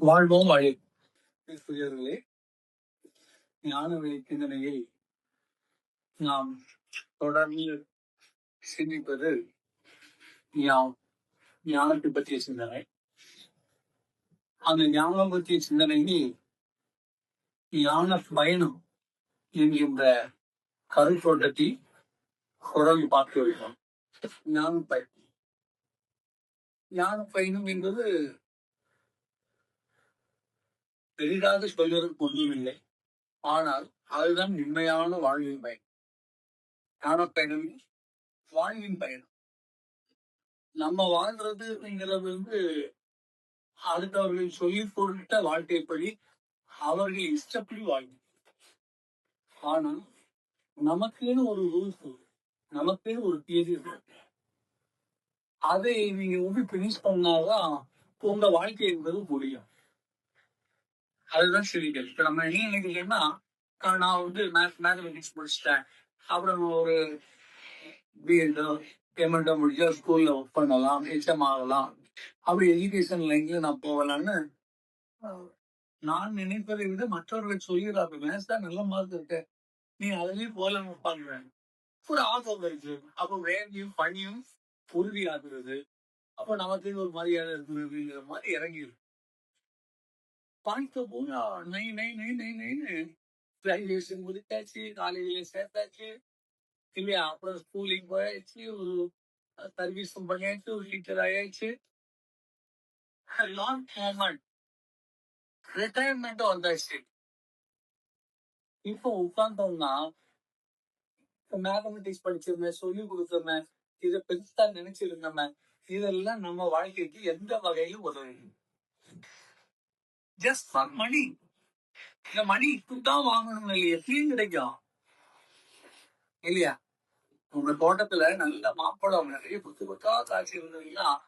வாழ்வோம் வழி. புரியர்களே ஞான சிந்தனையை நாம் தொடர்ந்து சிந்திப்பது ஞா- ஞானத்தை பற்றிய சிந்தனை. அந்த ஞானம் பற்றிய சிந்தனையில் ஞான பயணம் என்கின்ற கருத்தோட்டத்தை தொடர்ந்து பார்க்க வருகிறோம் ஞான பயணம். ஞான பயணம் என்பது பெரிதாக சொல்வதற்கு ஒன்றுமில்லை. ஆனால் அதுதான் உண்மையான வாழ்வின் பயணம் ஞான பயணம் வாழ்வின் பயணம் நம்ம வாழ்றதுங்கிறது வந்து அடுத்தவர்கள் சொல்லி கொடுத்த வாழ்க்கைப்படி அவர்கள் இஷ்டப்படி வாழ்வு ஆனால் நமக்குன்னு ஒரு ரூல்ஸ் நமக்குன்னு ஒரு தேதி இருக்கு அதை நீங்க வந்து பினிஷ் பண்ணாதான் உங்க வாழ்க்கை என்பது முடியும். அதுதான் சிறிகள் இப்ப நம்ம என்ன நினைக்கிறீங்கன்னா நான் வந்து மேத்தமெட்டிக்ஸ் முடிச்சிட்டேன். அப்புறம் ஒரு பிஎட்டோ பேமெண்டோ முடிச்சா ஸ்கூல்ல ஒர்க் பண்ணலாம் ஹெச்எம் ஆகலாம். அப்படி எஜுகேஷன் லைன்ல நான் போகலான்னு நான் நினைப்பதை விட மற்றவர்கள் சொல்கிறாங்க மேத்ஸ் தான் நல்ல மார்க் இருக்கு. நீ அதுலயும் போகலான்னு பாக்குறேன் ஒரு ஆர்வம் இருக்கு அப்போ வேலையும் பணியும் உறுதியாகிறது. அப்போ நமக்கு ஒரு மரியாதை இருக்கிறதுங்கிற மாதிரி இறங்கிடும் பார்த்த போனா நை நை நை நை நைன்னு கிராஜுவேஷன் முடிச்சாச்சு காலேஜில் சேர்த்தாச்சு. இல்லையா அப்புறம் ஸ்கூலிங் போயாச்சு ஒரு சர்வீஸும் பண்ணியாச்சு ஒரு டீச்சர் ஆயாச்சு. லாங் மூமெண்ட் ரிட்டையர்மெண்ட்டும் வந்தாச்சு. இப்போ உட்காந்தோம்னா மேத்தமெட்டிக்ஸ் படிச்சிருந்தேன் சொல்லி கொடுத்துருந்தேன் இதை பெருசா நினைச்சிருந்தேன். இதெல்லாம் நம்ம வாழ்க்கைக்கு எந்த வகையிலும் உதவி ஜஸ்ட் ஃபார் மணி இந்த மணி இப்படித்தான் வாங்கணும் இல்லையா. எப்பயும் கிடைக்கும்? இல்லையா? உங்க தோட்டத்துல நல்ல மாம்பழம் நிறைய புத்து புத்தா காட்சி இருந்ததுன்னா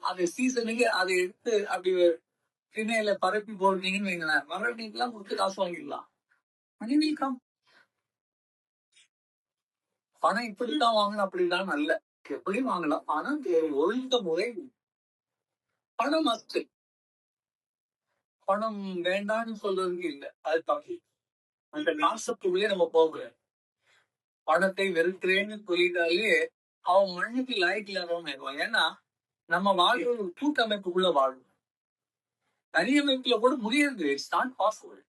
அந்த சீசனுக்கு அதை எடுத்து அப்படி திண்ணையில பரப்பி போடுறீங்கன்னு வைங்களேன். மறுபடியும் கொடுத்து காசு வாங்கிடலாம். மணி வீக்கம் பணம் இப்படித்தான் வாங்கணும் அப்படிதான் நல்ல. எப்படி வாங்கலாம். பணம் தேவை. ஒழுங்க முறை. பணம் அத்து பணம் வேண்டாம்னு சொல்றதுக்கு இல்லை. அது தப்பு அந்த கான்செப்டுக்குள்ளே நம்ம போகிறோம் பணத்தை வெறுக்கிறேன்னு சொல்லிட்டாலே அவன் மண்ணுக்கு லாய்க்கு இல்லாதவன் ஏன்னா நம்ம வாழ்வு ஒரு கூட்டமைப்புக்குள்ள வாழும் தனியமைப்புல கூட முடியாது இட்ஸ் நாட் பாசிபிள்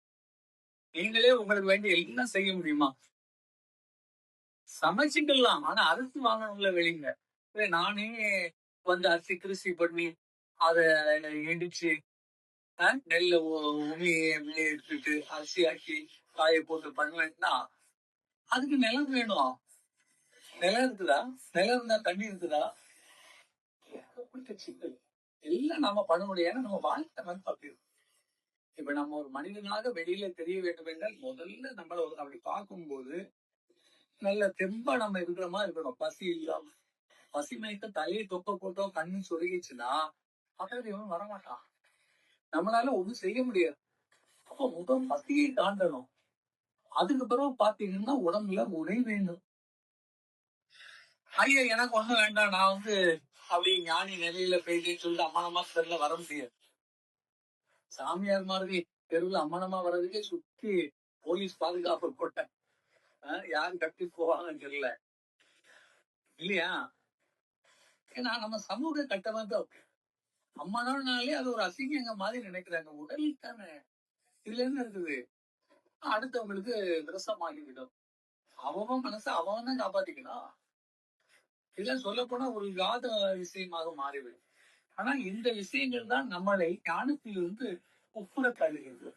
நீங்களே உங்களுக்கு வேண்டிய எல்லாம் செய்ய முடியுமா? சமைச்சுக்கலாம். ஆனா அரிசி வாங்கணும்ல வெளிங்க நானே வந்து அரிசி கிருஷி பண்ணி அதை இடிச்சு நெல்ல உ- உமியை வெளியே எடுத்துட்டு அரிசி ஆக்கி காய போட்டு பண்ணலன்னா அதுக்கு நிலம் வேணும்? நிலம் இருக்குதா? நிலம் இருந்தா தண்ணி இருக்குதா? சிக்கல் எல்லாம் நாம பண்ண முடியாது நம்ம வாழ்க்கை வந்து அப்படி இப்ப நம்ம ஒரு மனிதனாக வெளியில தெரிய வேண்டும் என்றால் முதல்ல நம்மள அப்படி பார்க்கும்போது நல்ல தெம்பா நம்ம இருக்கிற மாதிரி இருக்கணும். பசி இல்லாம. பசி மயக்க தலையை தொக்க போட்டோம் கண்ணு சொருகிச்சுன்னா பக்கத்துல இவன் வரமாட்டான். நம்மளால ஒண்ணும் செய்ய முடியாது. அப்ப முதல் பசியை தாண்டணும். அதுக்கு பிறகு பாத்தீங்கன்னா உடம்புல உடை வேண்டும் ஐயா எனக்கு ஒண்ணும் வேண்டாம். நான் வந்து அப்படி ஞானி நிலையில போயிட்டேன்னு சொல்லிட்டு அம்மனமா தெருல வர முடியாது. சாமியார் மாதிரி தெருவில் அம்மனமா வர்றதுக்கே சுத்தி போலீஸ் பாதுகாப்பு போட்டேன் ஆஹ் யாரும் கட்டி போவாங்கன்னு தெரியல. இல்லையா? ஏன்னா நம்ம சமூக கட்டமைப்பு அம்மனாலே அது ஒரு அசிங்கங்க மாதிரி நினைக்கிறாங்க. உடல் தானே. இதுல என்ன இருக்குது? அடுத்தவங்களுக்கு விரசமாகிவிடும். அவன் மனசை அவன் தான் காப்பாத்திக்கணும். இதெல்லாம் சொல்ல போனா ஒரு யாத விஷயமாக மாறிவிடும். ஆனா இந்த விஷயங்கள் தான் நம்மளை ஞானத்திலிருந்து ஒப்புற தருகிறது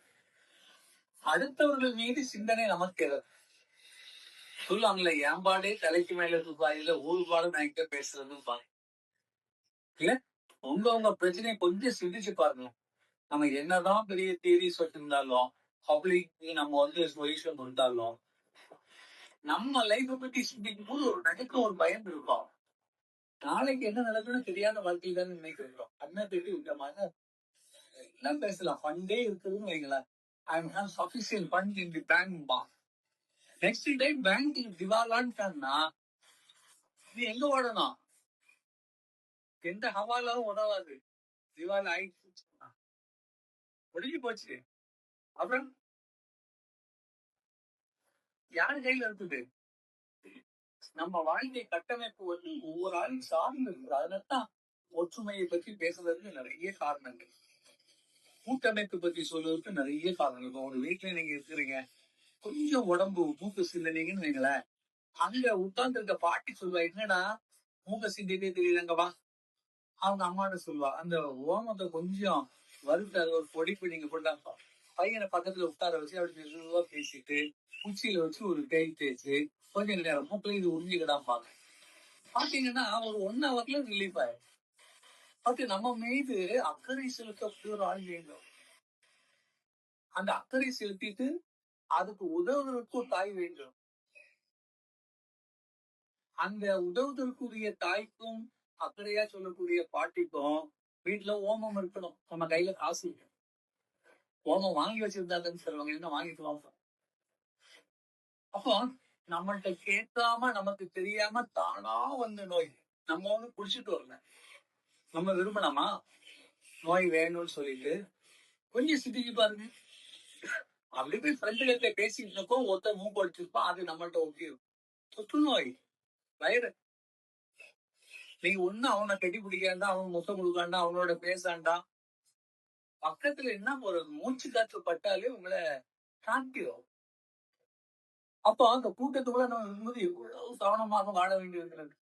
அடுத்தவர்கள் மீது சிந்தனை நமக்கு சொல்லுவாங்களே ஏம்பாடே தலைக்கு மேல துப்பாயில ஊர்பாடு நான் எங்க பேசுறதுன்னு பாருங்க இல்ல? உங்க உங்க பிரச்சனையை கொஞ்சம் சிந்திச்சு பாருங்க நம்ம என்னதான் பெரிய தியரி சொல்லிருந்தாலும் பப்ளிக் நம்ம வந்து சொல்யூஷன் கொடுத்தாலும் நம்ம லைஃப பத்தி சிந்திக்கும் போது ஒரு நடுக்க ஒரு பயம் இருக்கும். நாளைக்கு என்ன நடக்கும்னு தெரியாத வாழ்க்கையில தான் நினைக்கிறோம். அண்ணத்துக்கு இந்த மாதிரி எல்லாம் பேசலாம். ஃபண்டே இருக்குதுன்னு வைங்களேன். I have sufficient fund in the bank பா. நெக்ஸ்ட் டைம் பேங்க் திவாலான்ட்டான்னா நீ எங்க ஓடணும்? எந்த ஹவாலாவும் உதவாது. திவால் ஆயிடுச்சு முடிஞ்சு போச்சு. அப்புறம் யாரு கையில இருக்குது? நம்ம வாழ்க்கை கட்டமைப்பு வந்து ஒவ்வொரு ஆளும் சார்ந்து இருக்குது. அதனால்தான் ஒற்றுமையை பற்றி பேசுறதுக்கு நிறைய காரணங்கள். கூட்டமைப்பு பத்தி சொல்றதுக்கு நிறைய காரணங்கள். இப்போ ஒரு வீட்டுல நீங்க இருக்கிறீங்க. கொஞ்சம் உடம்பு மூக்கு சிந்தனைங்கன்னு வைங்களேன். அங்க உட்கார்ந்து இருக்க பாட்டி சொல்லுவா என்னடா? மூக்க சிந்திட்டே தெரியலங்கவா வா அவங்க அம்மாட்ட சொல்லுவா அந்த ஓமத்தை கொஞ்சம் வறுத்து அது ஒரு பொடிப்பு நீங்க போட்டாங்க பையனை பக்கத்துல உட்கார வச்சு அப்படி மெதுவா பேசிட்டு குச்சியில வச்சு ஒரு தேய் தேய்ச்சு கொஞ்சம் நேரம் மூக்கில் இது உறிஞ்சிக்கிடாம பாக்க பாத்தீங்கன்னா ஒரு ஒன் ஹவர்ல ரிலீஃப் ஆயிடும். பட் நம்ம மீது அக்கறை செலுத்தக்கூடிய ஒரு ஆள் வேண்டும். அந்த அக்கறை செலுத்திட்டு அதுக்கு உதவுவதற்கு தாய் வேண்டும். அந்த உதவுதற்குரிய தாய்க்கும் அக்கறையா சொல்லக்கூடிய பாட்டிக்கும் வீட்டுல ஓமம் இருக்கணும். நம்ம கையில காசு ஓமம் வாங்கி வச்சிருந்தாங்கன்னு சொல்லுவாங்க என்ன வாங்கிக்கலாம் அப்போ நம்மள்ட்ட கேட்காம நமக்கு தெரியாம தானா வந்த நோய். நம்ம வந்து குடிச்சிட்டு வரல. நம்ம விரும்பலாமா நோய் வேணும்னு சொல்லிட்டு கொஞ்சம் சிந்திக்கு பாருங்க. அப்படி போய் ஃப்ரெண்டுகிட்ட பேசிட்டு இருக்கோம் ஒருத்தர் மூக்கு அடிச்சிருப்பான் அது நம்மள்ட்ட ஓகே தொற்று நோய். வயிறு நீ ஒண்ணு அவனை கட்டி பிடிக்காண்டா அவன் முத்தம் கொடுக்காண்டா அவனோட பேசாண்டா. பக்கத்துல என்ன ஒரு மூச்சு காற்று பட்டாலே உங்களை காட்டிடும் அப்போ அந்த கூட்டத்துக்குள்ள நம்ம நிம்மதி எவ்வளவு கவனமாக வாழ வேண்டியிருக்கிறது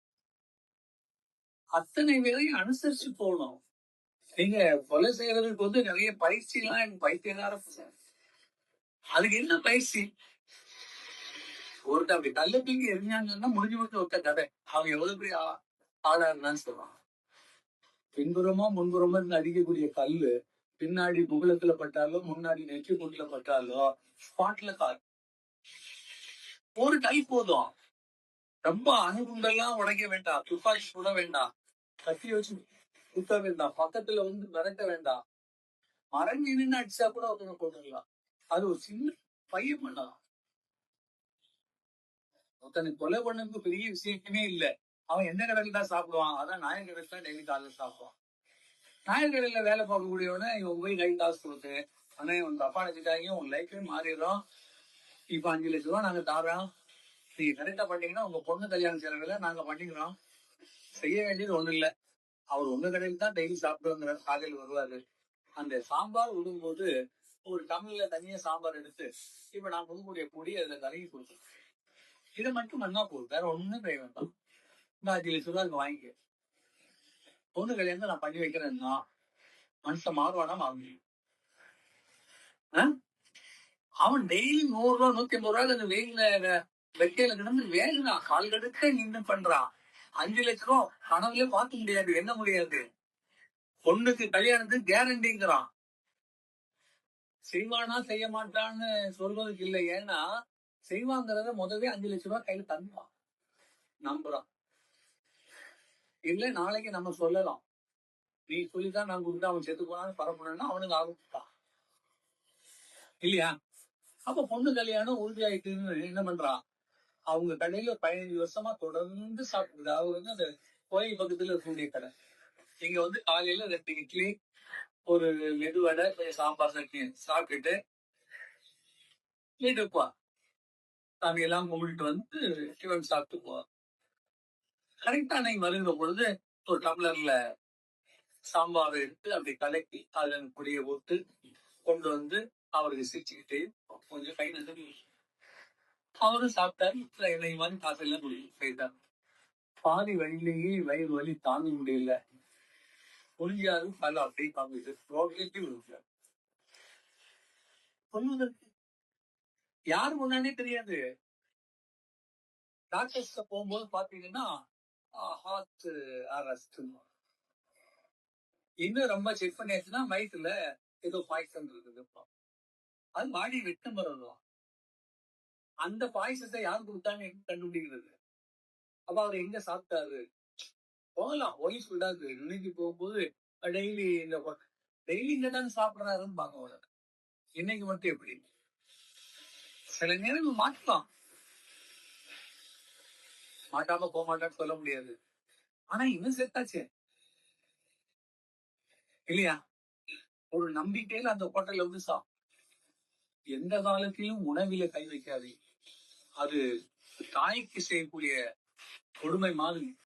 அத்தனை பேரையும் அனுசரிச்சு போகணும். நீங்க கொலை செய்யறதுக்கு வந்து நிறைய பயிற்சி எல்லாம் எனக்கு பைத்தியக்கார அதுக்கு என்ன பயிற்சி? ஒருத்தர் அப்படி கல்ல தூக்கி எரிஞ்சாங்கன்னா முடிஞ்சு முடிச்சு ஒருத்த கதை. அவங்க எவ்வளவு பெரிய ஆதாரம் ஆளா சொல்லுவாங்க. பின்புறமோ முன்புறமோ இருந்து அடிக்கக்கூடிய கல்லு பின்னாடி முகலத்துல பட்டாலோ முன்னாடி நெற்றி முட்டில பட்டாலோ ஸ்பாட்ல கால் ஒரு கை போதும். ரொம்ப அணுகுண்டெல்லாம் உடைக்க வேண்டாம். துப்பாக்கி சுட வேண்டாம். கத்தி வச்சு குத்த வேண்டாம். பக்கத்துல வந்து மிரட்ட வேண்டாம். மறைஞ்சு நின்று அடிச்சா கூட ஒருத்தனை போட்டுடலாம் அது ஒரு சின்ன பையன் பண்ணலாம். ஒருத்தனை கொலை பண்ணதுக்கு பெரிய விஷயமே இல்ல. அவன் எந்த கடையில் தான் சாப்பிடுவான்? அதான் நாயன் கடையில் தான் டெய்லி காலையில் சாப்பிடுவான். நாயன் கடையில் வேலை பார்க்கக்கூடியவனே இவன் போய் கை காசு கொடுத்து ஆனா இவன் தப்பா நினைச்சிட்டாங்க உன் லைஃபே மாறிடும் இப்ப அஞ்சு லட்ச ரூபா நாங்க தாரோம். நீங்க கரெக்டா பண்ணீங்கன்னா உங்க பொண்ணு கல்யாணம் செலவுல நாங்க பண்ணிக்கிறோம். செய்ய வேண்டியது ஒண்ணு இல்ல. அவர் உங்க கடையில் தான் டெய்லி சாப்பிடுங்கிற காலையில் வருவாரு. அந்த சாம்பார் விடும்போது ஒரு டம்ளர்ல தனியா சாம்பார் எடுத்து இப்ப நான் கொடுக்கக்கூடிய பொடி அதுல கலகி கொடுத்தேன் இதை மட்டும் பண்ணா போதும். வேற ஒன்றும் செய்ய வேண்டாம். நான் அஞ்சு லட்சம் ரூபா அங்கே வாங்கிக்க. பொண்ணு கல்யாணம் நான் பண்ணி வைக்கிறேன்னா மனுஷன் மாறுவானா மாறும் அவன் டெய்லி நூறு ரூபா நூத்தி ஐம்பது ரூபாய் அந்த வெயில்ல வெக்கையில கிடந்து வேகுறான் கால் கடுக்க நின்று பண்றான் அஞ்சு லட்ச ரூபா கனவுலயே பார்க்க முடியாது என்ன முடியாது? பொண்ணுக்கு கல்யாணத்துக்கு கேரண்டிங்கிறான் செய்வானா செய்ய மாட்டான்னு சொல்றதுக்கு இல்லை ஏன்னா செய்வாங்கிறத முதவே அஞ்சு லட்ச ரூபாய் கையில தந்துவான் நம்புறான். இல்ல நாளைக்கு நம்ம சொல்லலாம். நீ சொல்லிதான் நான் கொடுத்து அவன் செத்து போனான்னு பரப்பணும்னா அவனுக்கு ஆரம்பிச்சுட்டான் இல்லையா? அப்ப பொண்ணு கல்யாணம் உறுதியாயிட்டுன்னு என்ன பண்றா? அவங்க கடையில ஒரு பதினஞ்சு வருஷமா தொடர்ந்து சாப்பிடுது அவங்க வந்து அந்த கோயில் பக்கத்துல இருக்கக்கூடிய கடை. இங்க வந்து காலையில ரெண்டு இட்லி ஒரு மெதுவடை வடை சாம்பார் சட்னி சாப்பிட்டுட்டு வீட்டுக்கு போ. சாமி எல்லாம் கும்பிட்டு வந்து சிவன் சாப்பிட்டு போவா கரெக்டா அன்னைக்கு வருகிற பொழுது ஒரு டம்ளர்ல சாம்பார் எடுத்து அப்படி கலக்கி அதில் குடியை போட்டு கொண்டு வந்து அவருக்கு சிரிச்சுக்கிட்டு கொஞ்சம் கை நன்றி அவரும் சாப்பிட்டாரு. என்னை மாதிரி காசெல்லாம் முடியும் செய்தார் பாதி வழியிலேயே வயிறு வலி தாங்க முடியல. புரிஞ்சாரு பல அப்படியே காமிச்சு ரோட்லேயே விழுந்தார் யாரு முன்னாடியே தெரியாது. டாக்டர்ஸ் போகும்போது பாத்தீங்கன்னா ஹார்ட் அரெஸ்ட் இன்னும் ரொம்ப செக் பண்ணியாச்சுன்னா வயிற்றுல ஏதோ பாய்சன் இருக்குது அது பாடி வெட்டு மரம் அந்த பாய்சத்தை யார் கொடுத்தான்னு கண்டுபிடிக்கிறது? அப்ப அவர் எங்க சாப்பிட்டாரு? போகலாம் ஒய்ஃப் விடாது இன்னைக்கு போகும்போது டெய்லி இந்த டெய்லி இங்க தான் சாப்பிடுறாருன்னு பார்க்க இன்னைக்கு மட்டும் எப்படி? சில நேரங்கள் மாற்றலாம். மாட்டாம போக மாட்டான்னு சொல்ல முடியாது. ஆனா இன்னும் செத்தாச்சே இல்லையா? ஒரு நம்பிக்கையில அந்த ஹோட்டல்ல வந்து சா எந்த காலத்திலும் உணவில கை வைக்காதே. அது தாய்க்கு செய்யக்கூடிய கொடுமை மாதிரி.